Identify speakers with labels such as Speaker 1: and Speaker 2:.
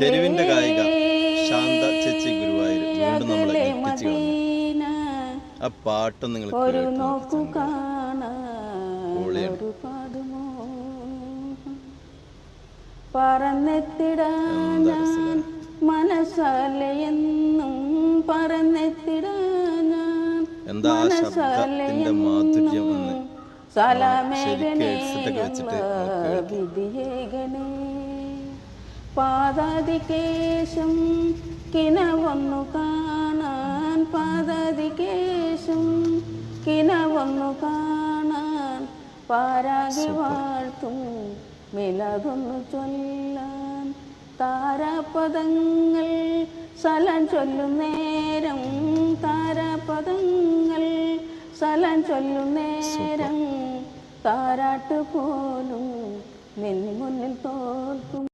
Speaker 1: തെരുവിന്റെ ഗായിക ശാന്ത ചേച്ചി ഗുരുവായൂർ വീണ്ടും നമ്മളെ ഞെട്ടിച്ച് കളഞ്ഞു ആ പാട്ട് നിങ്ങൾ
Speaker 2: പറന്നെത്തിടാൻ മനസ്സലയെന്നും പറന്നെത്തിടാൻ
Speaker 1: എന്താ ആ ശബ്ദത്തിന്റെ മാധുര്യം എന്ന് ശരിക്കും വെച്ചിട്ട് നമുക്ക്
Speaker 2: വിധിയേകനേ പാതാതികേശം കിനവന്നു കാണാൻ പാതാതികേശം കിനവന്നു കാണാൻ പാരാഗി വാഴ്ത്തും മിലതൊന്നു ചൊല്ലാൻ താരാപദങ്ങൾ സലം ചൊല്ലും നേരം താരാപദങ്ങൾ സലം ചൊല്ലും നേരം താരാട്ട് പോലും നിന്നു മുന്നിൽ തോൽക്കും.